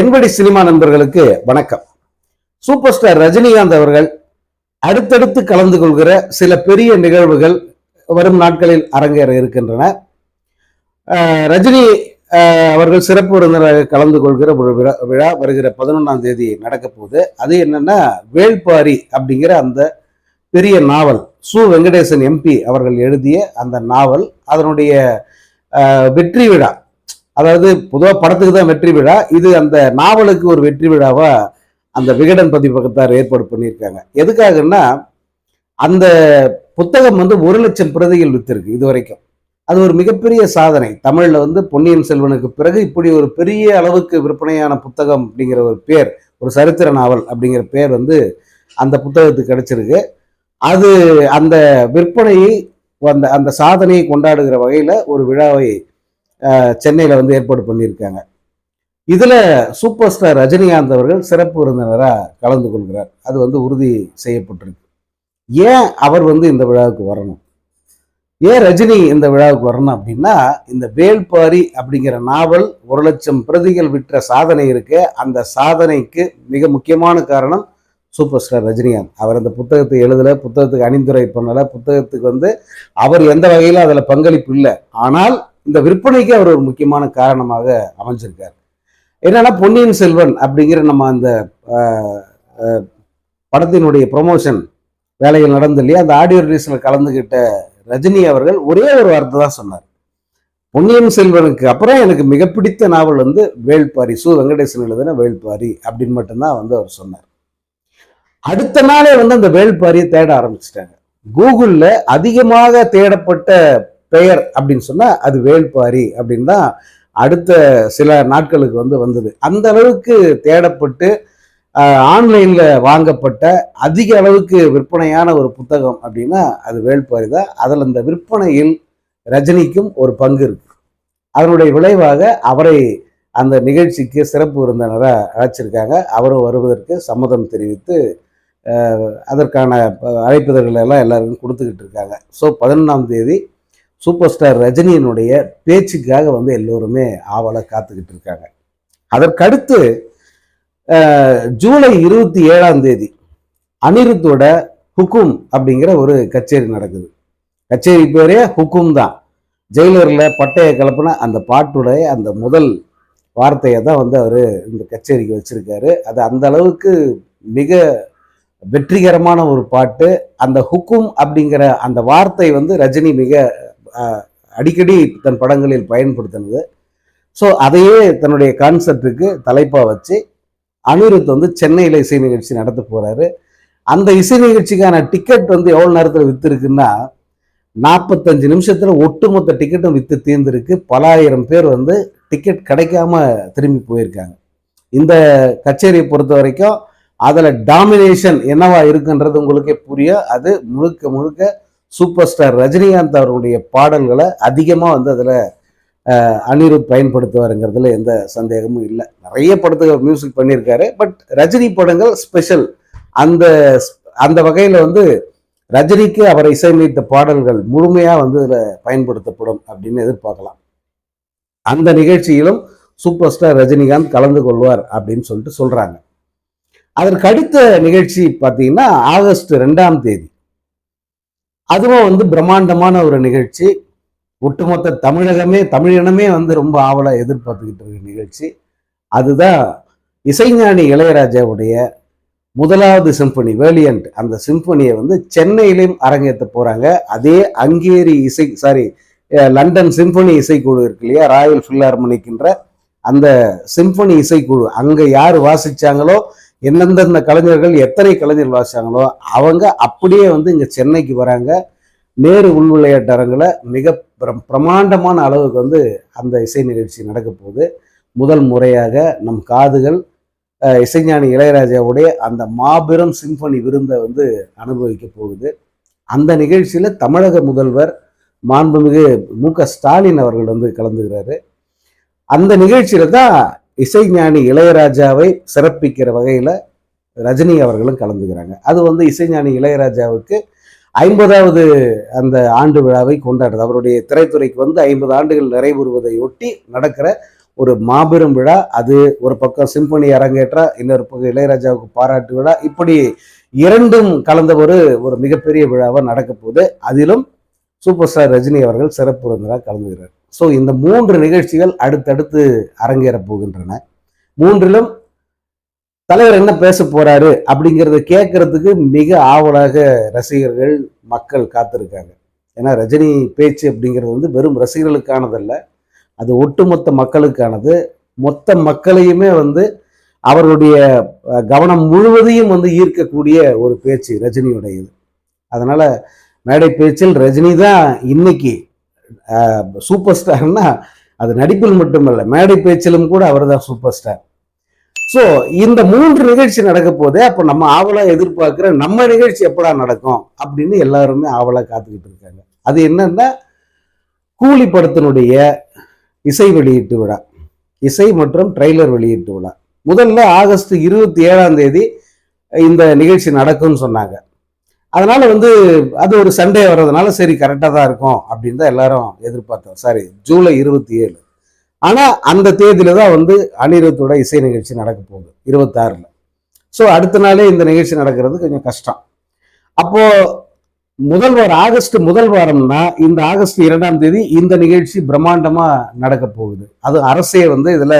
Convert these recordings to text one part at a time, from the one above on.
என்படி cinema நண்பர்களுக்கு வணக்கம். Super star Rajinikanth அவர்கள் அடுத்தடுத்து கலந்து கொள்கிற சில பெரிய நிகழ்வுகள் வரும் நாட்களில் அரங்கேற இருக்கின்றன. ரஜினி அவர்கள் சிறப்பு விருந்தினராக கலந்து கொள்கிற ஒரு விழா விழா வருகிற பதினொன்றாம் தேதி நடக்க போகுது. அது என்னன்னா வேள்பாரி அப்படிங்கிற அந்த பெரிய நாவல் சு. வெங்கடேசன் எம்பி அவர்கள் எழுதிய அந்த நாவல். அதனுடைய வெற்றி விழா அதாவது பொதுவாக படத்துக்கு தான் வெற்றி விழா. இது அந்த நாவலுக்கு ஒரு வெற்றி விழாவாக அந்த விகடன் பதிப்பகத்தார் ஏற்பாடு பண்ணியிருக்காங்க. எதுக்காகன்னா அந்த புத்தகம் வந்து ஒரு லட்சம் பிரதிகள் வித்திருக்கு இது வரைக்கும். அது ஒரு மிகப்பெரிய சாதனை. தமிழில் வந்து பொன்னியின் செல்வனுக்கு பிறகு இப்படி ஒரு பெரிய அளவுக்கு விற்பனையான புத்தகம் அப்படிங்கிற ஒரு பேர் ஒரு சரித்திர நாவல் அப்படிங்கிற பேர் வந்து அந்த புத்தகத்துக்கு கிடைச்சிருக்கு. அது அந்த விற்பனையை அந்த அந்த சாதனையை கொண்டாடுகிற வகையில் ஒரு விழாவை சென்னையில் வந்து ஏற்பாடு பண்ணியிருக்காங்க. இதில் சூப்பர் ஸ்டார் ரஜினிகாந்த் அவர்கள் சிறப்பு விருந்தினராக கலந்து கொள்கிறார். அது வந்து உறுதி செய்யப்பட்டிருக்கு. ஏன் அவர் வந்து இந்த விழாவுக்கு வரணும்? ஏன் ரஜினி இந்த விழாவுக்கு வரணும் அப்படின்னா இந்த வேல்பாரி அப்படிங்கிற நாவல் ஒரு லட்சம் பிரதிகள் விற்ற சாதனை இருக்கு அந்த சாதனைக்கு மிக முக்கியமான காரணம் சூப்பர் ஸ்டார் ரஜினிகாந்த். அவர் அந்த புத்தகத்தை எழுதலை புத்தகத்துக்கு அணிந்துரை பண்ணலை புத்தகத்துக்கு வந்து அவர் எந்த வகையிலும் அதில் பங்களிப்பு இல்லை. ஆனால் இந்த விற்பனைக்கு அவர் ஒரு முக்கியமான காரணமாக அமைஞ்சிருக்கார். என்னன்னா பொன்னியின் செல்வன் அப்படிங்கிற நம்ம அந்த படத்தினுடைய ப்ரொமோஷன் வேலைகள் நடந்து இல்லையா? அந்த ஆடியோ ரிலீஸில் கலந்துக்கிட்ட ரஜினி அவர்கள் ஒரே ஒரு வார்த்தை தான் சொன்னார். பொன்னியின் செல்வனுக்கு அப்புறம் எனக்கு மிக பிடித்த நாவல் வந்து வேள்பாரி சு வெங்கடேசன் எழுதின வேள்பாரி அப்படின்னு மட்டும்தான் வந்து அவர் சொன்னார். அடுத்த நாளே வந்து அந்த வேள்பாரியை தேட ஆரம்பிச்சிட்டாங்க. கூகுளில் அதிகமாக தேடப்பட்ட பெயர் அப்படின்னு சொன்னால் அது வேள்பாரி அப்படின்னு தான் அடுத்த சில நாட்களுக்கு வந்து வந்தது. அந்த அளவுக்கு தேடப்பட்டு ஆன்லைனில் வாங்கப்பட்ட அதிக அளவுக்கு விற்பனையான ஒரு புத்தகம் அப்படின்னா அது வேள்பாரி தான். அதில் இந்த விற்பனையில் ரஜினிக்கும் ஒரு பங்கு இருக்கு. அதனுடைய விளைவாக அவரை அந்த நிகழ்ச்சிக்கு சிறப்பு விருந்தினராக அழைச்சிருக்காங்க. அவரும் வருவதற்கு சம்மதம் தெரிவித்து அதற்கான அழைப்புதல்கள் எல்லாம் எல்லாருக்கும் கொடுத்துக்கிட்டு இருக்காங்க. ஸோ பதினொன்றாம் தேதி சூப்பர் ஸ்டார் ரஜினியினுடைய பேச்சுக்காக வந்து எல்லோருமே ஆவலை காத்துக்கிட்டு இருக்காங்க. அதற்கடுத்து ஜூலை இருபத்தி ஏழாம் தேதி அனிருத்தோட ஹுக்கும் அப்படிங்கிற ஒரு கச்சேரி நடக்குது. கச்சேரி பேரே ஹுக்கும் தான். ஜெயிலரில் பட்டையை கலப்பின அந்த பாட்டுடைய அந்த முதல் வார்த்தையை தான் வந்து அவர் இந்த கச்சேரிக்கு வச்சுருக்காரு. அது அந்த அளவுக்கு மிக வெற்றிகரமான ஒரு பாட்டு. அந்த ஹுக்கும் அப்படிங்கிற அந்த வார்த்தை வந்து ரஜினி மிக அடிக்கடி தன் படங்களில் பயன்படுத்தினது. ஸோ அதையே தன்னுடைய கான்செப்டுக்கு தலைப்பாக வச்சு அனிருத் வந்து சென்னையில் இசை நிகழ்ச்சி நடத்த போகிறாரு அந்த இசை நிகழ்ச்சிக்கான டிக்கெட் வந்து எவ்வளோ நேரத்தில் விற்றுருக்குன்னா நாற்பத்தஞ்சு நிமிஷத்தில் ஒட்டுமொத்த டிக்கெட்டும் விற்று தீர்ந்திருக்கு. பல ஆயிரம் பேர் வந்து டிக்கெட் கிடைக்காம திரும்பி போயிருக்காங்க. இந்த கச்சேரியை பொறுத்த வரைக்கும் அதில் டாமினேஷன் என்னவா இருக்குன்றது உங்களுக்கே புரியும் அது முழுக்க முழுக்க சூப்பர் ஸ்டார் ரஜினிகாந்த் அவருடைய பாடல்களை அதிகமாக வந்து அதில் அனிருத் பயன்படுத்துவாருங்கிறதுல எந்த சந்தேகமும் இல்லை. நிறைய படத்துக்கு மியூசிக் பண்ணியிருக்காரு. பட் ரஜினி படங்கள் ஸ்பெஷல் அந்த அந்த வகையில் வந்து ரஜினிக்கு அவர் இசையமைத்த பாடல்கள் முழுமையாக வந்து இதில் பயன்படுத்தப்படும் அப்படின்னு எதிர்பார்க்கலாம். அந்த நிகழ்ச்சியிலும் சூப்பர் ஸ்டார் ரஜினிகாந்த் கலந்து கொள்வார் அப்படின்னு சொல்லிட்டு சொல்கிறாங்க அதற்கு அடுத்த நிகழ்ச்சி பார்த்தீங்கன்னா ஆகஸ்ட் ரெண்டாம் தேதி. அதுவும் வந்து பிரம்மாண்டமான ஒரு நிகழ்ச்சி. ஒட்டுமொத்த தமிழகமே தமிழினமே வந்து ரொம்ப ஆவலாக எதிர்பார்த்துக்கிட்டு இருக்க நிகழ்ச்சி. அதுதான் இசைஞானி இளையராஜாவுடைய முதலாவது சிம்பனி வேலியன்ட் அந்த சிம்பனியை வந்து சென்னையிலையும் அரங்கேற்ற போகிறாங்க அதே அங்கேரி இசை சாரி லண்டன் சிம்பனி இசைக்குழு இருக்கு இல்லையா? ராயல் ஃபில்லார்மனிக்கின்ற அந்த சிம்பனி இசைக்குழு. அங்கே யார் வாசிச்சாங்களோ எந்தெந்தெந்த கலைஞர்கள் எத்தனை கலைஞர்கள் வாசிச்சாங்களோ அவங்க அப்படியே வந்து இங்கே சென்னைக்கு வராங்க. நேரு உள் விளையாட்டு அரங்கில் மிக பிரமாண்டமான அளவுக்கு வந்து அந்த இசை நிகழ்ச்சி நடக்க போகுது. முதல் முறையாக நம் காதுகள் இசைஞானி இளையராஜாவுடைய அந்த மாபெரும் சிம்பனி விருந்தை வந்து அனுபவிக்க போகுது. அந்த நிகழ்ச்சியில் தமிழக முதல்வர் மாண்புமிகு மு க ஸ்டாலின் அவர்கள் வந்து கலந்துகிறாரு அந்த நிகழ்ச்சியில் தான் இசைஞானி இளையராஜாவை சிறப்பிக்கிற வகையில் ரஜினி அவர்களும் கலந்துக்கிறாங்க. அது வந்து இசைஞானி இளையராஜாவுக்கு ஐம்பதாவது அந்த ஆண்டு விழாவை கொண்டாடுறது அவருடைய திரைத்துறைக்கு வந்து ஐம்பது ஆண்டுகள் நிறைவுறுவதை ஒட்டி நடக்கிற ஒரு மாபெரும் விழா. அது ஒரு பக்கம் சிம்பனி அரங்கேற்றா இன்னொரு பக்கம் இளையராஜாவுக்கு பாராட்டு விழா. இப்படி இரண்டும் கலந்த ஒரு ஒரு மிகப்பெரிய விழாவை நடக்க போகுது அதிலும் சூப்பர் ஸ்டார் ரஜினி அவர்கள் சிறப்பு விருந்தராக கலந்துகிறார் ஸோ இந்த மூன்று நிகழ்ச்சிகள் அடுத்தடுத்து அரங்கேற போகின்றன. மூன்றிலும் தலைவர் என்ன பேச போறாரு அப்படிங்கிறத கேட்கறதுக்கு மிக ஆவலாக ரசிகர்கள் மக்கள் காத்திருக்காங்க. ஏன்னா ரஜினி பேச்சு அப்படிங்கிறது வந்து வெறும் ரசிகர்களுக்கானதல்ல அது ஒட்டுமொத்த மக்களுக்கானது. மொத்த மக்களையுமே வந்து அவருடைய கவனம் முழுவதையும் வந்து ஈர்க்கக்கூடிய ஒரு பேச்சு ரஜினியுடையது. அதனால மேடை பேச்சில் ரஜினி தான் இன்னைக்கு சூப்பர் ஸ்டார்னா அது நடிப்பில் மட்டுமல்ல மேடை பேச்சிலும் கூட அவர் தான் சூப்பர் ஸ்டார் ஸோ இந்த மூன்று நிகழ்ச்சி நடக்க போதே அப்போ நம்ம ஆவலாக எதிர்பார்க்குற நம்ம நிகழ்ச்சி எப்படா நடக்கும் அப்படின்னு எல்லாருமே ஆவலாக காத்துக்கிட்டு இருக்காங்க. அது என்னன்னா கூலி படத்தினுடைய இசை வெளியீட்டு விழா. இசை மற்றும் ட்ரெய்லர் வெளியீட்டு விழா. முதல்ல ஆகஸ்ட் இருபத்தி ஏழாம் தேதி இந்த நிகழ்ச்சி நடக்கும்னு சொன்னாங்க. அதனால வந்து அது ஒரு சண்டே வர்றதுனால சரி கரெக்டாக தான் இருக்கும் அப்படின்னு தான் எல்லாரும் எதிர்பார்த்தோம். சாரி ஜூலை இருபத்தி ஏழு ஆனால் அந்த தேதியில தான் வந்து அனிருத்தோட இசை நிகழ்ச்சி நடக்க போகுது இருபத்தாறில். ஸோ அடுத்த நாளே இந்த நிகழ்ச்சி நடக்கிறது கொஞ்சம் கஷ்டம். அப்போது முதல் வாரம் ஆகஸ்ட் முதல் வாரம்னா இந்த ஆகஸ்ட் இரண்டாம் தேதி இந்த நிகழ்ச்சி பிரம்மாண்டமாக நடக்க போகுது. அது அரசே வந்து இதில்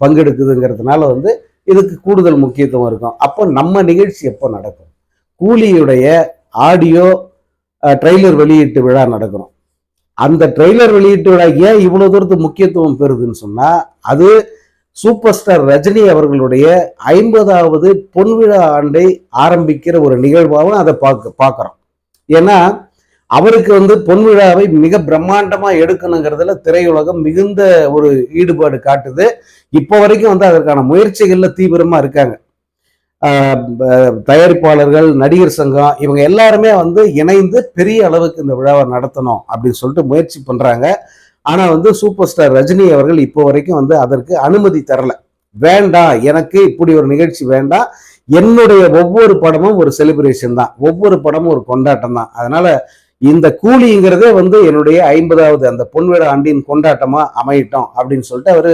பங்கெடுக்குதுங்கிறதுனால வந்து இதுக்கு கூடுதல் முக்கியத்துவம் இருக்கும். அப்போ நம்ம நிகழ்ச்சி எப்போ நடக்கும்? கூலியுடைய ஆடியோ ட்ரெய்லர் வெளியீட்டு விழா நடக்கிறோம் அந்த ட்ரெய்லர் வெளியீட்டு விழா ஏன் இவ்வளோ தூரத்துக்கு முக்கியத்துவம் பெறுதுன்னு சொன்னால் அது சூப்பர் ஸ்டார் ரஜினி அவர்களுடைய ஐம்பதாவது பொன்விழா ஆண்டை ஆரம்பிக்கிற ஒரு நிகழ்வாகவும் அதை பார்க்க பார்க்குறோம். ஏன்னா அவருக்கு வந்து பொன்விழாவை மிக பிரம்மாண்டமாக எடுக்கணுங்கிறதுல திரையுலகம் மிகுந்த ஒரு ஈடுபாடு காட்டுது. இப்போ வரைக்கும் வந்து அதற்கான முயற்சிகளில் தீவிரமாக இருக்காங்க. தயாரிப்பாளர்கள் நடிகர் சங்கம் இவங்க எல்லாருமே வந்து இணைந்து பெரிய அளவுக்கு இந்த விழாவை நடத்தணும் அப்படின்னு சொல்லிட்டு முயற்சி பண்ணுறாங்க ஆனால் வந்து சூப்பர் ஸ்டார் ரஜினி அவர்கள் இப்போ வரைக்கும் வந்து அதற்கு அனுமதி தரல. வேண்டாம் எனக்கு இப்படி ஒரு நிகழ்ச்சி வேண்டாம் என்னுடைய ஒவ்வொரு படமும் ஒரு செலிப்ரேஷன் தான். ஒவ்வொரு படமும் ஒரு கொண்டாட்டம் தான். அதனால இந்த கூலிங்கிறதே வந்து என்னுடைய ஐம்பதாவது அந்த பொன்விழா ஆண்டின் கொண்டாட்டமாக அமையட்டும் அப்படின்னு சொல்லிட்டு அவர்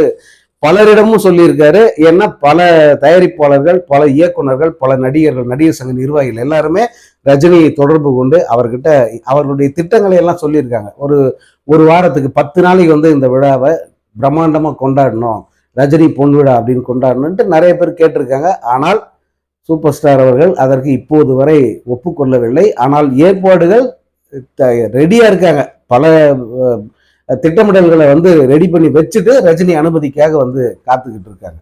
பலரிடமும் சொல்லியிருக்காரு. ஏன்னா பல தயாரிப்பாளர்கள் பல இயக்குனர்கள் பல நடிகர்கள் நடிகர் சங்க நிர்வாகிகள் எல்லாருமே ரஜினியை தொடர்பு கொண்டு அவர்கிட்ட அவர்களுடைய திட்டங்களை எல்லாம் சொல்லியிருக்காங்க. ஒரு ஒரு வாரத்துக்கு பத்து நாளைக்கு வந்து இந்த விழாவை பிரம்மாண்டமாக கொண்டாடணும். ரஜினி பொன் விழா அப்படின்னு கொண்டாடணும்ட்டு நிறைய பேர் கேட்டிருக்காங்க. ஆனால் சூப்பர் ஸ்டார் அவர்கள் அதற்கு இப்போது வரை ஒப்புக்கொள்ளவில்லை. ஆனால் ஏற்பாடுகள் ரெடியாக இருக்காங்க. பல திட்டமிடல்களை வந்து ரெடி பண்ணி வச்சுட்டு ரஜினி அனுமதிக்காக வந்து காத்துக்கிட்டு இருக்காங்க.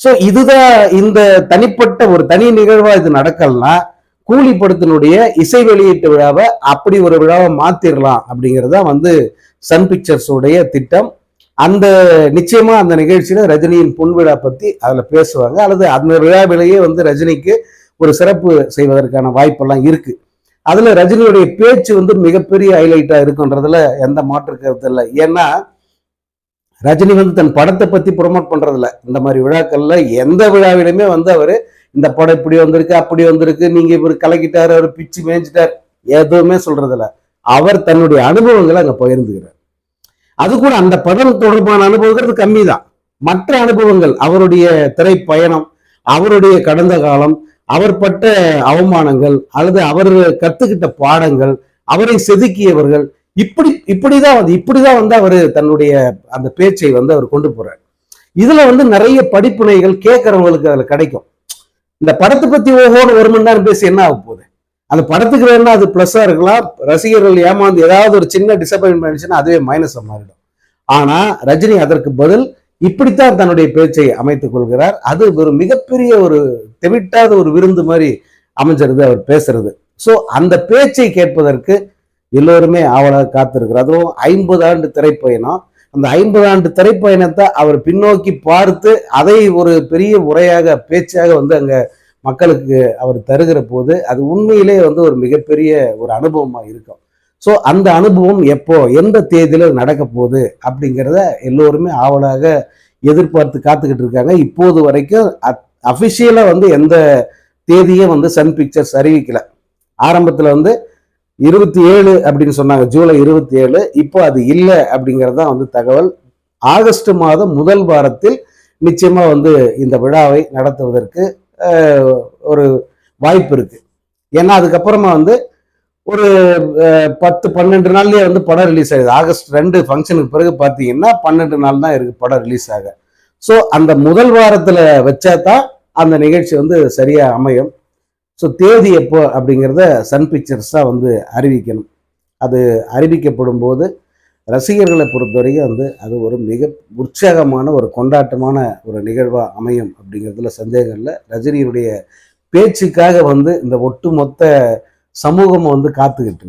ஸோ இதுதான் இந்த தனிப்பட்ட ஒரு தனி நிகழ்வா இது நடக்கலன்னா கூலி படத்தினுடைய இசை வெளியீட்டு விழாவை அப்படி ஒரு விழாவை மாத்திரலாம் அப்படிங்கிறது தான் வந்து சன் பிக்சர்ஸுடைய திட்டம். அந்த நிச்சயமா அந்த நிகழ்ச்சியில ரஜினியின் பொன் விழா பத்தி அதுல பேசுவாங்க. அல்லது அந்த விழாவிலேயே வந்து ரஜினிக்கு ஒரு சிறப்பு செய்வதற்கான வாய்ப்பெல்லாம் இருக்குது அதில் ரஜினியுடைய பேச்சு வந்து மிகப்பெரிய ஹைலைட்டாக இருக்குன்றதுல எந்த மாற்று கருத்து இல்லை. ஏன்னா ரஜினி வந்து தன் படத்தை பற்றி ப்ரொமோட் பண்றதில்ல. இந்த மாதிரி விழாக்கள்ல எந்த விழாவிலுமே வந்து அவர் இந்த படம் இப்படி வந்திருக்கு அப்படி வந்திருக்கு நீங்கள் இவர் கலக்கிட்டாரு அவர் பிச்சு மேய்ஞ்சிட்டார். எதுவுமே சொல்றதில்ல. அவர் தன்னுடைய அனுபவங்களை அங்கே பகிர்ந்துக்கிறார். அது கூட அந்த படம் தொடர்பான அனுபவங்கிறது கம்மி தான் மற்ற அனுபவங்கள் அவருடைய திரைப்பயணம் அவருடைய கடந்த காலம் அவர் பட்ட அவமானங்கள் அல்லது அவர் கத்துக்கிட்ட பாடங்கள் அவரை செதுக்கியவர்கள் இப்படி இப்படிதான் வந்து இப்படிதான் வந்து அவர் தன்னுடைய அந்த பேச்சை வந்து அவர் கொண்டு போறார். இதுல வந்து நிறைய படிப்புனைகள் கேட்கறவங்களுக்கு அதுல கிடைக்கும். இந்த படத்தை பத்தி ஓஹோன்னு ஒரு மணி நேரம் பேசி என்ன ஆக போகுது? அந்த படத்துக்கு வேணா அது பிளஸ்ஸா இருக்கலாம். ரசிகர்கள் ஏமாந்து ஏதாவது ஒரு சின்ன டிசப்பாயின்மெண்ட் ஆயிடுச்சுன்னா அதுவே மைனஸ் மாறிடும். ஆனா ரஜினி அதற்கு பதில் இப்படித்தான் தன்னுடைய பேச்சை அமைத்துக் கொள்கிறார். அது ஒரு மிகப்பெரிய ஒரு தெவிட்டாத ஒரு விருந்து மாதிரி அமைஞ்சிருது அவர் பேசுறது. ஸோ அந்த பேச்சை கேட்பதற்கு எல்லோருமே ஆவலாக காத்திருக்கிறார். அதுவும் ஐம்பது ஆண்டு திரைப்பயணம். அந்த ஐம்பது ஆண்டு திரைப்பயணத்தை அவர் பின்னோக்கி பார்த்து அதை ஒரு பெரிய உரையாக பேச்சாக வந்து அங்க மக்களுக்கு அவர் தருகிற போது அது உண்மையிலே வந்து ஒரு மிகப்பெரிய ஒரு அனுபவமாக இருக்கும். ஸோ அந்த அனுபவம் எப்போ எந்த தேதியில நடக்க போகுது அப்படிங்கிறத எல்லோருமே ஆவலாக எதிர்பார்த்து காத்துக்கிட்டு இருக்காங்க. இப்போது வரைக்கும் அஃபிஷியலாக வந்து எந்த தேதியும் வந்து சன் பிக்சர்ஸ் அறிவிக்கல. ஆரம்பத்தில் வந்து இருபத்தி ஏழு அப்படின்னு சொன்னாங்க ஜூலை இருபத்தி ஏழு இப்போ அது இல்லை அப்படிங்கிறது தான் வந்து தகவல். ஆகஸ்ட் மாதம் முதல் வாரத்தில் நிச்சயமாக வந்து இந்த விழாவை நடத்துவதற்கு ஒரு வாய்ப்பு இருக்குது ஏன்னா அதுக்கப்புறமா வந்து ஒரு பத்து பன்னெண்டு நாள்லயே வந்து படம் ரிலீஸ் ஆகுது ஆகஸ்ட் ரெண்டு ஃபங்க்ஷனுக்கு பிறகு பார்த்தீங்கன்னா பன்னெண்டு நாள் தான் இருக்கு படம் ரிலீஸ் ஆக. ஸோ அந்த முதல் வாரத்தில் வச்சா தான் அந்த நிகழ்ச்சி வந்து சரியாக அமையும். ஸோ தேதி எப்போ அப்படிங்கிறத சன் பிக்சர்ஸ் தான் வந்து அறிவிக்கணும். அது அறிவிக்கப்படும் போது ரசிகர்களை பொறுத்தவரைக்கும் வந்து அது ஒரு மிக உற்சாகமான ஒரு கொண்டாட்டமான ஒரு நிகழ்வாக அமையும் அப்படிங்கிறதுல சந்தேகம் இல்லை. ரஜினியுடைய பேச்சுக்காக வந்து இந்த ஒட்டுமொத்த சமூகம் வந்து காத்துக்கிட்டு